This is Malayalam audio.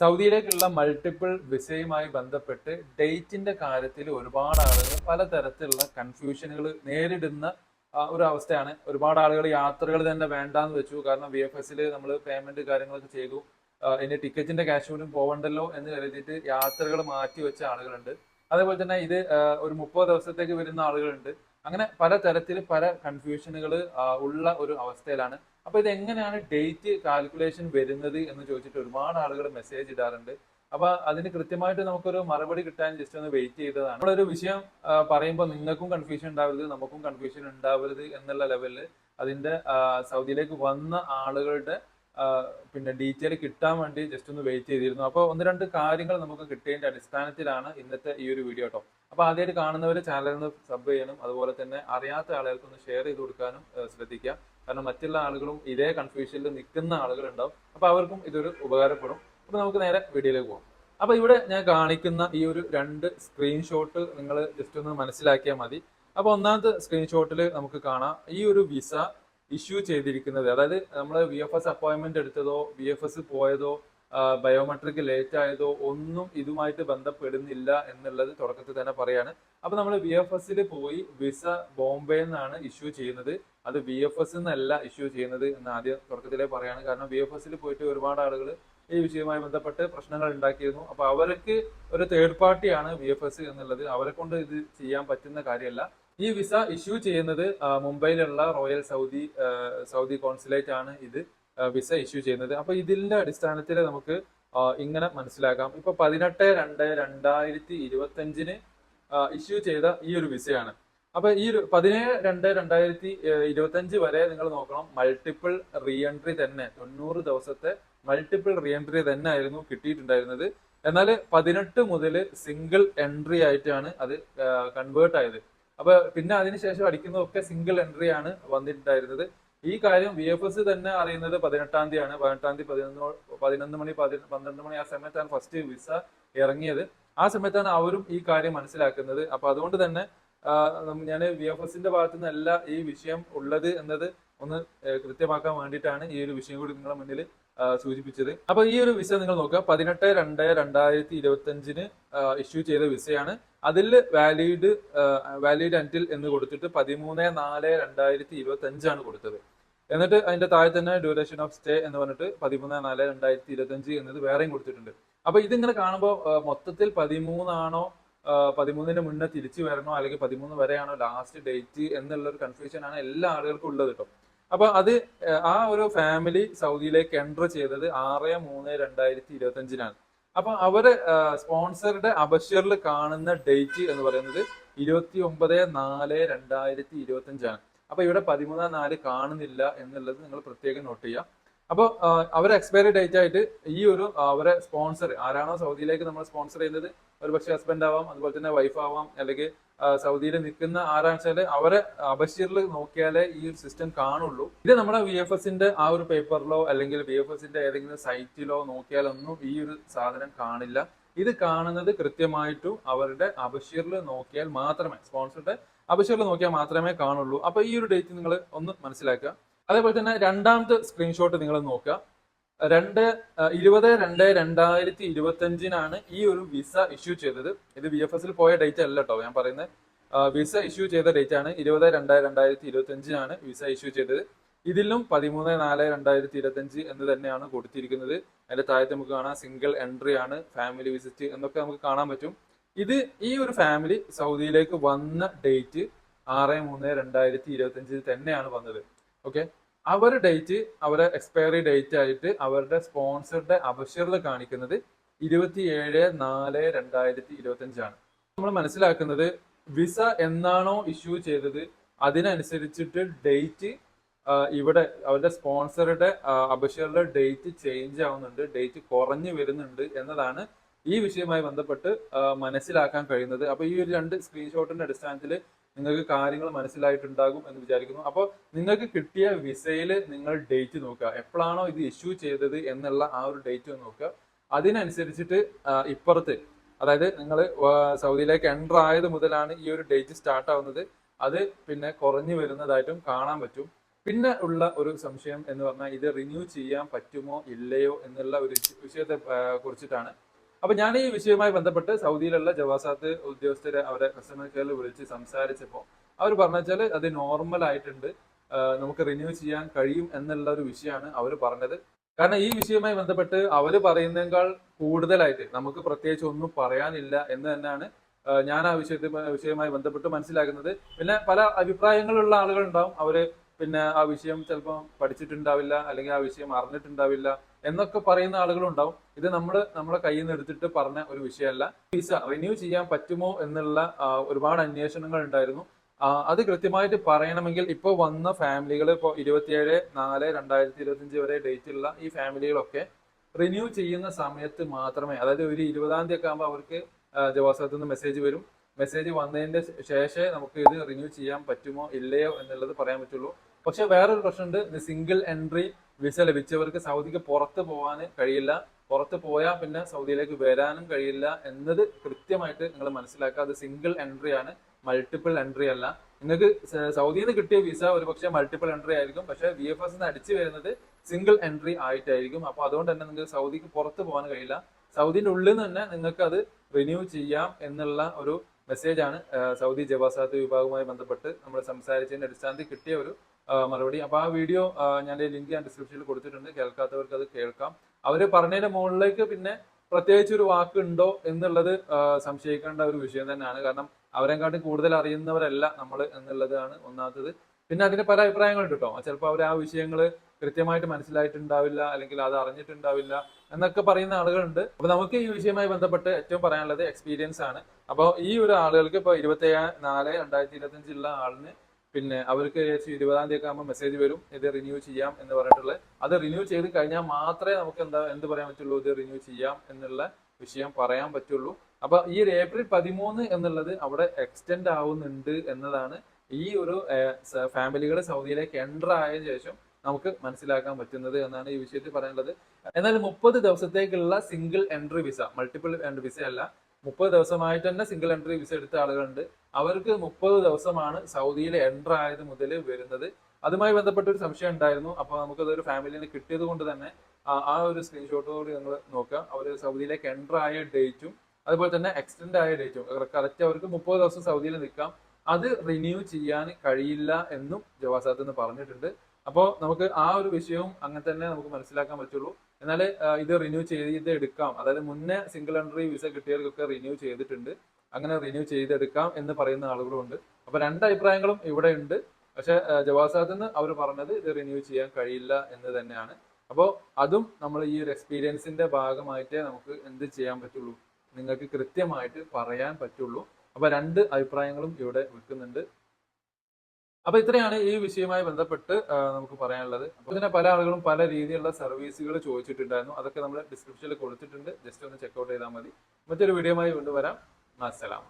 സൗദിയിലേക്കുള്ള മൾട്ടിപ്പിൾ വിസയുമായി ബന്ധപ്പെട്ട് ഡേറ്റിന്റെ കാര്യത്തിൽ ഒരുപാട് ആളുകൾ പലതരത്തിലുള്ള കൺഫ്യൂഷനുകൾ നേരിടുന്ന ഒരു അവസ്ഥയാണ്. ഒരുപാട് ആളുകൾ യാത്രകൾ തന്നെ വേണ്ടാന്ന് വെച്ചു. കാരണം വി എഫ് എസിൽ നമ്മൾ പേയ്മെന്റ് കാര്യങ്ങളൊക്കെ ചെയ്തു. ഇനി ടിക്കറ്റിന്റെ ക്യാഷ് പോലും പോകണ്ടല്ലോ എന്ന് കരുതിയിട്ട് യാത്രകൾ മാറ്റി വെച്ച ആളുകളുണ്ട്. അതേപോലെ തന്നെ ഇത് ഒരു മുപ്പത് ദിവസത്തേക്ക് വരുന്ന ആളുകളുണ്ട്. അങ്ങനെ പല തരത്തിൽ പല കൺഫ്യൂഷനുകൾ ഉള്ള ഒരു അവസ്ഥയിലാണ്. അപ്പൊ ഇത് എങ്ങനെയാണ് ഡേറ്റ് കാൽക്കുലേഷൻ വരുന്നത് എന്ന് ചോദിച്ചിട്ട് ഒരുപാട് ആളുകൾ മെസ്സേജ് ഇടാറുണ്ട്. അപ്പൊ അതിന് കൃത്യമായിട്ട് നമുക്കൊരു മറുപടി കിട്ടാൻ ജസ്റ്റ് ഒന്ന് വെയിറ്റ് ചെയ്തതാണ്. നമ്മളൊരു വിഷയം പറയുമ്പോൾ നിങ്ങൾക്കും കൺഫ്യൂഷൻ ഉണ്ടാവരുത് നമുക്കും കൺഫ്യൂഷൻ ഉണ്ടാവരുത് എന്നുള്ള ലെവലിൽ അതിന്റെ സൗദിയിലേക്ക് വന്ന ആളുകളുടെ പിന്നെ ഡീറ്റെയിൽ കിട്ടാൻ വേണ്ടി ജസ്റ്റ് ഒന്ന് വെയിറ്റ് ചെയ്തിരുന്നു. അപ്പോൾ ഒന്ന് രണ്ട് കാര്യങ്ങൾ നമുക്ക് കിട്ടിയതിന്റെ അടിസ്ഥാനത്തിലാണ് ഇന്നത്തെ ഈ ഒരു വീഡിയോ കേട്ടോ അപ്പോൾ ആദ്യമായിട്ട് കാണുന്നവർ ചാനൽ ഒന്ന് സബ് ചെയ്യണം അതുപോലെ തന്നെ അറിയാത്ത ആളുകൾക്ക് ഒന്ന് ഷെയർ ചെയ്ത് കൊടുക്കാനും ശ്രദ്ധിക്കുക. കാരണം മറ്റുള്ള ആളുകളും ഇതേ കൺഫ്യൂഷനിൽ നിൽക്കുന്ന ആളുകളുണ്ടാവും. അപ്പോൾ അവർക്കും ഇതൊരു ഉപകാരപ്പെടും. അപ്പോൾ നമുക്ക് നേരെ വീഡിയോയിലേക്ക് പോകാം അപ്പോൾ ഇവിടെ ഞാൻ കാണിക്കുന്ന ഈ ഒരു രണ്ട് സ്ക്രീൻഷോട്ട് നിങ്ങൾ ജസ്റ്റ് ഒന്ന് മനസ്സിലാക്കിയാൽ മതി. അപ്പോൾ ഒന്നാമത്തെ സ്ക്രീൻഷോട്ടിൽ നമുക്ക് കാണാം. ഈ ഒരു വിസ ഇഷ്യൂ ചെയ്തിരിക്കുന്നത്. അതായത് നമ്മൾ വി എഫ് എസ് അപ്പോയിൻമെന്റ് എടുത്തതോ വി എഫ് എസ് പോയതോ ബയോമെട്രിക് ലേറ്റ് ആയതോ ഒന്നും ഇതുമായിട്ട് ബന്ധപ്പെടുന്നില്ല എന്നുള്ളത് തുടക്കത്തിൽ തന്നെ പറയാണ്. അപ്പൊ നമ്മൾ വി എഫ് എസിൽ പോയി വിസ ബോംബെ എന്നാണ് ഇഷ്യൂ ചെയ്യുന്നത്. അത് വി എഫ് എസ് എന്നല്ല ഇഷ്യൂ ചെയ്യുന്നത് എന്ന് ആദ്യം തുടക്കത്തിലേ പറയാണ്. കാരണം വി എഫ് എസിൽ പോയിട്ട് ഒരുപാട് ആളുകൾ ഈ വിഷയവുമായി ബന്ധപ്പെട്ട് പ്രശ്നങ്ങൾ ഉണ്ടാക്കിയിരുന്നു. അപ്പൊ അവർക്ക് ഒരു തേർഡ് പാർട്ടിയാണ് വി എഫ് എസ് എന്നുള്ളത്. അവരെ കൊണ്ട് ഇത് ചെയ്യാൻ പറ്റുന്ന കാര്യമല്ല. ഈ വിസ ഇഷ്യൂ ചെയ്യുന്നത് മുംബൈയിലുള്ള റോയൽ സൗദി സൗദി കോൺസുലേറ്റ് ആണ് ഇത് വിസ ഇഷ്യൂ ചെയ്യുന്നത്. അപ്പൊ ഇതിന്റെ അടിസ്ഥാനത്തിൽ നമുക്ക് ഇങ്ങനെ മനസ്സിലാക്കാം. ഇപ്പൊ പതിനെട്ട് രണ്ട് രണ്ടായിരത്തി ഇരുപത്തി അഞ്ചിന് ഇഷ്യൂ ചെയ്ത ഈ ഒരു വിസയാണ് അപ്പൊ ഈ ഒരു പതിനേഴ് രണ്ട് രണ്ടായിരത്തി ഇരുപത്തി അഞ്ച് വരെ നിങ്ങൾ നോക്കണം. മൾട്ടിപ്പിൾ റീ എൻട്രി തന്നെ. തൊണ്ണൂറ് ദിവസത്തെ മൾട്ടിപ്പിൾ റീ എൻട്രി തന്നെ ആയിരുന്നു കിട്ടിയിട്ടുണ്ടായിരുന്നത്. എന്നാൽ പതിനെട്ട് മുതൽ സിംഗിൾ എൻട്രി ആയിട്ടാണ് അത് കൺവേർട്ട് ആയത്. അപ്പൊ പിന്നെ അതിനുശേഷം അടിക്കുന്നതൊക്കെ സിംഗിൾ എൻട്രി ആണ് വന്നിട്ടുണ്ടായിരുന്നത്. ഈ കാര്യം വി എഫ് എസ് തന്നെ അറിയുന്നത് പതിനെട്ടാം തീയതിയാണ്. പതിനെട്ടാം തീയതി പതിനൊന്ന് പതിനൊന്ന് മണി പന്ത്രണ്ട് മണി ആ സമയത്താണ് ഫസ്റ്റ് വിസ ഇറങ്ങിയത്. ആ സമയത്താണ് അവരും ഈ കാര്യം മനസ്സിലാക്കുന്നത്. അപ്പൊ അതുകൊണ്ട് തന്നെ ഞാൻ വി എഫ് എസിന്റെ ഭാഗത്തു നിന്നല്ല ഈ വിഷയം ഉള്ളത് എന്നത് ഒന്ന് കൃത്യമാക്കാൻ വേണ്ടിയിട്ടാണ് ഈ ഒരു വിഷയം കൂടി നിങ്ങളുടെ മുന്നിൽ സൂചിപ്പിച്ചത്. അപ്പൊ ഈ ഒരു വിസ നിങ്ങൾ നോക്കുക. പതിനെട്ട് രണ്ട് രണ്ടായിരത്തി ഇരുപത്തി അഞ്ചിന് ഇഷ്യൂ ചെയ്ത വിസയാണ് അതിൽ വാലിഡ് വാലിഡ് അന്റിൽ എന്ന് കൊടുത്തിട്ട് പതിമൂന്ന് നാല് രണ്ടായിരത്തി ഇരുപത്തി അഞ്ചാണ് കൊടുത്തത്. എന്നിട്ട് അതിന്റെ താഴെ തന്നെ ഡ്യൂറേഷൻ ഓഫ് സ്റ്റേ എന്ന് പറഞ്ഞിട്ട് പതിമൂന്ന് നാല് രണ്ടായിരത്തി ഇരുപത്തി അഞ്ച് എന്നത് വേറെയും കൊടുത്തിട്ടുണ്ട്. അപ്പൊ ഇതിങ്ങനെ കാണുമ്പോൾ മൊത്തത്തിൽ പതിമൂന്നാണോ പതിമൂന്നിന് മുന്നേ തിരിച്ചു വരണോ അല്ലെങ്കിൽ പതിമൂന്ന് വരെയാണോ ലാസ്റ്റ് ഡേറ്റ് എന്നുള്ള ഒരു കൺഫ്യൂഷൻ ആണ് എല്ലാ ആളുകൾക്കും ഉള്ളത് കേട്ടോ അപ്പൊ അത് ആ ഒരു ഫാമിലി സൗദിയിലേക്ക് എൻട്രി ചെയ്തത് ആറ് മൂന്ന് രണ്ടായിരത്തി ഇരുപത്തി അഞ്ചിനാണ് അപ്പൊ അവർ സ്പോൺസറുടെ അബഷറിൽ കാണുന്ന ഡേറ്റ് എന്ന് പറയുന്നത് ഇരുപത്തി ഒമ്പത് നാല് രണ്ടായിരത്തി ഇരുപത്തി അഞ്ചാണ് അപ്പൊ ഇവിടെ പതിമൂന്നാം നാല് കാണുന്നില്ല എന്നുള്ളത് നിങ്ങൾ പ്രത്യേകം നോട്ട് ചെയ്യുക അപ്പോൾ അവരെ എക്സ്പയറി ഡേറ്റ് ആയിട്ട് ഈ ഒരു അവരെ സ്പോൺസർ ആരാണോ സൗദിയിലേക്ക് നമ്മൾ സ്പോൺസർ ചെയ്യുന്നത് ഒരു പക്ഷേ ഹസ്ബൻഡ് ആവാം അതുപോലെ തന്നെ വൈഫ് ആവാം അല്ലെങ്കിൽ സൗദിയിൽ നിൽക്കുന്ന ആരാണെന്ന് വെച്ചാൽ അവരെ അബഷീറിൽ നോക്കിയാലേ ഈ ഒരു സിസ്റ്റം കാണുള്ളൂ. ഇത് നമ്മുടെ വി എഫ് എസിന്റെ ആ ഒരു പേപ്പറിലോ അല്ലെങ്കിൽ വി എഫ് എസിന്റെ ഏതെങ്കിലും സൈറ്റിലോ നോക്കിയാലൊന്നും ഈ ഒരു സാധനം കാണില്ല. ഇത് കാണുന്നത് കൃത്യമായിട്ടും അവരുടെ അബഷീറിൽ നോക്കിയാൽ മാത്രമേ സ്പോൺസറുടെ അബഷീറിൽ നോക്കിയാൽ മാത്രമേ കാണുള്ളൂ. അപ്പൊ ഈ ഒരു ഡേറ്റ് നിങ്ങൾ ഒന്ന് മനസ്സിലാക്കുക. അതേപോലെ തന്നെ രണ്ടാമത്തെ സ്ക്രീൻഷോട്ട് നിങ്ങൾ നോക്കുക. രണ്ട് ഇരുപത് രണ്ട് രണ്ടായിരത്തി ഇരുപത്തി അഞ്ചിനാണ് ഈ ഒരു വിസ ഇഷ്യൂ ചെയ്തത്. ഇത് വി എഫ് എസിൽ പോയ ഡേറ്റ് അല്ല കേട്ടോ ഞാൻ പറയുന്നത് വിസ ഇഷ്യൂ ചെയ്ത ഡേറ്റ് ആണ്. ഇരുപത് രണ്ട് രണ്ടായിരത്തി ഇരുപത്തി അഞ്ചിനാണ് വിസ ഇഷ്യൂ ചെയ്തത്. ഇതിലും പതിമൂന്ന് നാല് രണ്ടായിരത്തി ഇരുപത്തി അഞ്ച് എന്ന് തന്നെയാണ് കൊടുത്തിരിക്കുന്നത്. അതിന്റെ താഴത്ത് നമുക്ക് കാണാം. സിംഗിൾ എൻട്രി ആണ്. ഫാമിലി വിസിറ്റ് എന്നൊക്കെ നമുക്ക് കാണാൻ പറ്റും. ഇത് ഈ ഒരു ഫാമിലി സൗദിയിലേക്ക് വന്ന ഡേറ്റ് ആറ് മൂന്ന് രണ്ടായിരത്തി ഇരുപത്തി അഞ്ചിൽ തന്നെയാണ് വന്നത്. ഓക്കെ അവർ ഡേറ്റ് അവരെ എക്സ്പയറി ഡേറ്റ് ആയിട്ട് അവരുടെ സ്പോൺസറുടെ അവശ്യറിൽ കാണിക്കുന്നത് ഇരുപത്തിയേഴ് നാല് രണ്ടായിരത്തി ഇരുപത്തി അഞ്ചാണ് നമ്മൾ മനസ്സിലാക്കുന്നത് വിസ എന്നാണോ ഇഷ്യൂ ചെയ്തത്? അതിനനുസരിച്ചിട്ട് ഡേറ്റ് ഇവിടെ അവരുടെ സ്പോൺസറുടെ അബഷറിന്റെ ഡേറ്റ് ചേഞ്ച് ആവുന്നുണ്ട് ഡേറ്റ് കുറഞ്ഞു വരുന്നുണ്ട് എന്നതാണ് ഈ വിഷയവുമായി ബന്ധപ്പെട്ട് മനസ്സിലാക്കാൻ കഴിയുന്നത്. അപ്പൊ ഈ ഒരു രണ്ട് സ്ക്രീൻഷോട്ടിന്റെ അടിസ്ഥാനത്തിൽ നിങ്ങൾക്ക് കാര്യങ്ങൾ മനസ്സിലായിട്ടുണ്ടാകും എന്ന് വിചാരിക്കുന്നു. അപ്പോൾ നിങ്ങൾക്ക് കിട്ടിയ വിസയിൽ നിങ്ങൾ ഡേറ്റ് നോക്കുക. എപ്പോഴാണോ ഇത് ഇഷ്യൂ ചെയ്തത് എന്നുള്ള ആ ഒരു ഡേറ്റ് നോക്കുക. അതിനനുസരിച്ചിട്ട് ഇപ്പുറത്ത് അതായത് നിങ്ങൾ സൗദിയിലേക്ക് എന്റർ ആയത് മുതലാണ് ഈ ഒരു ഡേറ്റ് സ്റ്റാർട്ട് ആവുന്നത്. അത് പിന്നെ കുറഞ്ഞു വരുന്നതായിട്ടും കാണാൻ പറ്റും. പിന്നെ ഉള്ള ഒരു സംശയം എന്ന് പറഞ്ഞാൽ ഇത് റിന്യൂ ചെയ്യാൻ പറ്റുമോ ഇല്ലയോ എന്നുള്ള ഒരു വിഷയത്തെ കുറിച്ചിട്ടാണ് അപ്പൊ ഞാൻ ഈ വിഷയവുമായി ബന്ധപ്പെട്ട് സൗദിയിലുള്ള ജവാസാത്ത് ഉദ്യോഗസ്ഥരെ അവരെ കസ്റ്റമർ കെയറിൽ വിളിച്ച് സംസാരിച്ചപ്പോൾ അവർ പറഞ്ഞാൽ അത് നോർമൽ ആയിട്ടുണ്ട്. നമുക്ക് റിന്യൂ ചെയ്യാൻ കഴിയും എന്നുള്ള ഒരു വിഷയമാണ് അവർ പറഞ്ഞത്. കാരണം ഈ വിഷയവുമായി ബന്ധപ്പെട്ട് അവർ പറയുന്നതിനേക്കാൾ കൂടുതലായിട്ട് നമുക്ക് പ്രത്യേകിച്ച് ഒന്നും പറയാനില്ല എന്ന് തന്നെയാണ് ഞാൻ ആ വിഷയത്തെ വിഷയവുമായി ബന്ധപ്പെട്ട് മനസ്സിലാക്കുന്നത്. പിന്നെ പല അഭിപ്രായങ്ങളുള്ള ആളുകൾ ഉണ്ടാവും അവർ പിന്നെ ആ വിഷയം ചിലപ്പോൾ പഠിച്ചിട്ടുണ്ടാവില്ല അല്ലെങ്കിൽ ആ വിഷയം അറിഞ്ഞിട്ടുണ്ടാവില്ല. എന്നൊക്കെ പറയുന്ന ആളുകളും ഉണ്ടാവും ഇത് നമ്മൾ നമ്മളെ കയ്യിൽ നിന്ന് എടുത്തിട്ട് പറഞ്ഞ ഒരു വിഷയമല്ല. വിസ റിന്യൂ ചെയ്യാൻ പറ്റുമോ എന്നുള്ള ഒരുപാട് അന്വേഷണങ്ങൾ ഉണ്ടായിരുന്നു. അത് കൃത്യമായിട്ട് പറയണമെങ്കിൽ ഇപ്പോൾ വന്ന ഫാമിലികൾ ഇപ്പോൾ ഇരുപത്തിയേഴ് നാല് രണ്ടായിരത്തി ഇരുപത്തിയഞ്ച് വരെ ഡേറ്റ് ഉള്ള ഈ ഫാമിലികളൊക്കെ റിന്യൂ ചെയ്യുന്ന സമയത്ത് മാത്രമേ അതായത് ഒരു ഇരുപതാം തീയതി ഒക്കെ ആകുമ്പോൾ അവർക്ക് ജവാസത്തിൽ നിന്ന് മെസ്സേജ് വരും. മെസ്സേജ് വന്നതിന്റെ ശേഷമേ നമുക്ക് ഇത് റിന്യൂ ചെയ്യാൻ പറ്റുമോ ഇല്ലയോ എന്നുള്ളത് പറയാൻ പറ്റുള്ളൂ. പക്ഷെ വേറൊരു പ്രശ്നമുണ്ട്. സിംഗിൾ എൻട്രി വിസ ലഭിച്ചവർക്ക് സൗദിക്ക് പുറത്ത് പോകാൻ കഴിയില്ല. പുറത്ത് പോയാൽ പിന്നെ സൗദിയിലേക്ക് വരാനും കഴിയില്ല എന്നത് കൃത്യമായിട്ട് നിങ്ങൾ മനസ്സിലാക്കുക. അത് സിംഗിൾ എൻട്രി ആണ്. മൾട്ടിപ്പിൾ എൻട്രി അല്ല. നിങ്ങൾക്ക് സൗദിയിൽ നിന്ന് കിട്ടിയ വിസ ഒരു പക്ഷേ മൾട്ടിപ്പിൾ എൻട്രി ആയിരിക്കും. പക്ഷേ വി എഫ് എസ് അടിച്ചു വരുന്നത് സിംഗിൾ എൻട്രി ആയിട്ടായിരിക്കും. അപ്പൊ അതുകൊണ്ട് തന്നെ നിങ്ങൾക്ക് സൗദിക്ക് പുറത്ത് പോകാൻ കഴിയില്ല. സൗദിന്റെ ഉള്ളിൽ നിന്ന് തന്നെ നിങ്ങൾക്ക് അത് റിന്യൂ ചെയ്യാം എന്നുള്ള ഒരു മെസ്സേജ് ആണ് സൗദി ജവാസാത്ത് വിഭാഗവുമായി ബന്ധപ്പെട്ട് നമ്മൾ സംസാരിച്ചതിന്റെ അടിസ്ഥാനത്തിൽ കിട്ടിയ ഒരു മറുപടി. അപ്പൊ ആ വീഡിയോ ഞാൻ ലിങ്ക് ഞാൻ ഡിസ്ക്രിപ്ഷനിൽ കൊടുത്തിട്ടുണ്ട്. കേൾക്കാത്തവർക്ക് അത് കേൾക്കാം. അവർ പറഞ്ഞതിന്റെ മുകളിലേക്ക് പിന്നെ പ്രത്യേകിച്ച് ഒരു വാക്ക് ഉണ്ടോ എന്നുള്ളത് സംശയിക്കേണ്ട ഒരു വിഷയം തന്നെയാണ്. കാരണം അവരെക്കാട്ടും കൂടുതൽ അറിയുന്നവരല്ല നമ്മൾ എന്നുള്ളതാണ് ഒന്നാമത്തത്. പിന്നെ അതിന് പല അഭിപ്രായങ്ങളുണ്ട് കേട്ടോ ചിലപ്പോൾ അവർ ആ വിഷയങ്ങൾ കൃത്യമായിട്ട് മനസ്സിലായിട്ടുണ്ടാവില്ല അല്ലെങ്കിൽ അത് അറിഞ്ഞിട്ടുണ്ടാവില്ല എന്നൊക്കെ പറയുന്ന ആളുകളുണ്ട്. അപ്പൊ നമുക്ക് ഈ വിഷയവുമായി ബന്ധപ്പെട്ട് ഏറ്റവും പറയാനുള്ളത് എക്സ്പീരിയൻസ് ആണ്. അപ്പോൾ ഈ ഒരു ആളുകൾക്ക് ഇപ്പോൾ ഇരുപത്തേഴ് നാല് രണ്ടായിരത്തി ഇരുപത്തഞ്ചുള്ള ആളിന് പിന്നെ അവർക്ക് ഇരുപതാം തീയതി ഒക്കെ ആകുമ്പോൾ മെസ്സേജ് വരും ഇത് റിന്യൂ ചെയ്യാം എന്ന് പറഞ്ഞിട്ടുള്ളത്. അത് റിന്യൂ ചെയ്ത് കഴിഞ്ഞാൽ മാത്രമേ നമുക്ക് എന്താ എന്ത് പറയാൻ പറ്റുള്ളൂ? ഇത് റിന്യൂ ചെയ്യാം എന്നുള്ള വിഷയം പറയാൻ പറ്റുള്ളൂ. അപ്പൊ ഈ ഒരു ഏപ്രിൽ പതിമൂന്ന് എന്നുള്ളത് അവിടെ എക്സ്റ്റെൻഡ് ആവുന്നുണ്ട് എന്നതാണ് ഈ ഒരു ഫാമിലികൾ സൗദിയിലേക്ക് എന്റർ ആയതിനു ശേഷം നമുക്ക് മനസ്സിലാക്കാൻ പറ്റുന്നത് എന്നാണ് ഈ വിഷയത്തിൽ പറയാനുള്ളത്. എന്നാൽ മുപ്പത് ദിവസത്തേക്കുള്ള single entry visa multiple entry visa അല്ല മുപ്പത് ദിവസമായിട്ട് തന്നെ സിംഗിൾ എൻട്രി വിസ എടുത്ത ആളുകളുണ്ട്. അവർക്ക് മുപ്പത് ദിവസമാണ് സൗദിയിൽ എൻട്രർ ആയത് മുതൽ വരുന്നത്. അതുമായി ബന്ധപ്പെട്ട ഒരു സംശയം ഉണ്ടായിരുന്നു. അപ്പോൾ നമുക്കത് ഒരു ഫാമിലിന് കിട്ടിയത് കൊണ്ട് തന്നെ ആ ഒരു ഒരു സ്ക്രീൻഷോട്ടോട് ഞങ്ങൾ നോക്കുക അവർ സൗദിയിലേക്ക് എൻട്രർ ആയ ഡേറ്റും അതുപോലെ തന്നെ എക്സ്റ്റെൻഡ് ആയ ഡേറ്റും കറക്റ്റ് അവർക്ക് മുപ്പത് ദിവസം സൗദിയിൽ നിൽക്കാം. അത് റിന്യൂ ചെയ്യാൻ കഴിയില്ല എന്നും ജവാസാത്ത് എന്ന് പറഞ്ഞിട്ടുണ്ട്. അപ്പോൾ നമുക്ക് ആ ഒരു വിഷയവും അങ്ങനെ തന്നെ നമുക്ക് മനസ്സിലാക്കാൻ പറ്റുള്ളൂ. എന്നാൽ ഇത് റിന്യൂ ചെയ്ത് എടുക്കാം. അതായത് മുന്നേ സിംഗിൾ എൻട്രി വിസ കിട്ടിയവർക്കൊക്കെ റിന്യൂ ചെയ്തിട്ടുണ്ട്. അങ്ങനെ റിന്യൂ ചെയ്തെടുക്കാം എന്ന് പറയുന്ന ആളുകളും ഉണ്ട്. അപ്പൊ രണ്ട് അഭിപ്രായങ്ങളും ഇവിടെ ഉണ്ട്. പക്ഷെ ജവാസാത്ത് എന്ന് അവർ പറഞ്ഞത് ഇത് റിന്യൂ ചെയ്യാൻ കഴിയില്ല എന്ന് തന്നെയാണ്. അപ്പോൾ അതും നമ്മൾ ഈ ഒരു എക്സ്പീരിയൻസിന്റെ ഭാഗമായിട്ടേ നമുക്ക് എന്ത് ചെയ്യാൻ പറ്റുള്ളൂ? നിങ്ങൾക്ക് കൃത്യമായിട്ട് പറയാൻ പറ്റുള്ളൂ. അപ്പൊ രണ്ട് അഭിപ്രായങ്ങളും ഇവിടെ വെക്കുന്നുണ്ട്. അപ്പൊ ഇത്രയാണ് ഈ വിഷയവുമായി ബന്ധപ്പെട്ട് നമുക്ക് പറയാനുള്ളത്. അപ്പൊ ഇതിനെ പല ആളുകളും പല രീതിയിലുള്ള സർവീസുകൾ ചോദിച്ചിട്ടുണ്ടായിരുന്നു. അതൊക്കെ നമ്മൾ ഡിസ്ക്രിപ്ഷനിൽ കൊടുത്തിട്ടുണ്ട്. ജസ്റ്റ് ഒന്ന് ചെക്കൗട്ട് ചെയ്താൽ മതി. മറ്റൊരു വീഡിയോയുമായി കൊണ്ടുവരാം അസ്സലാം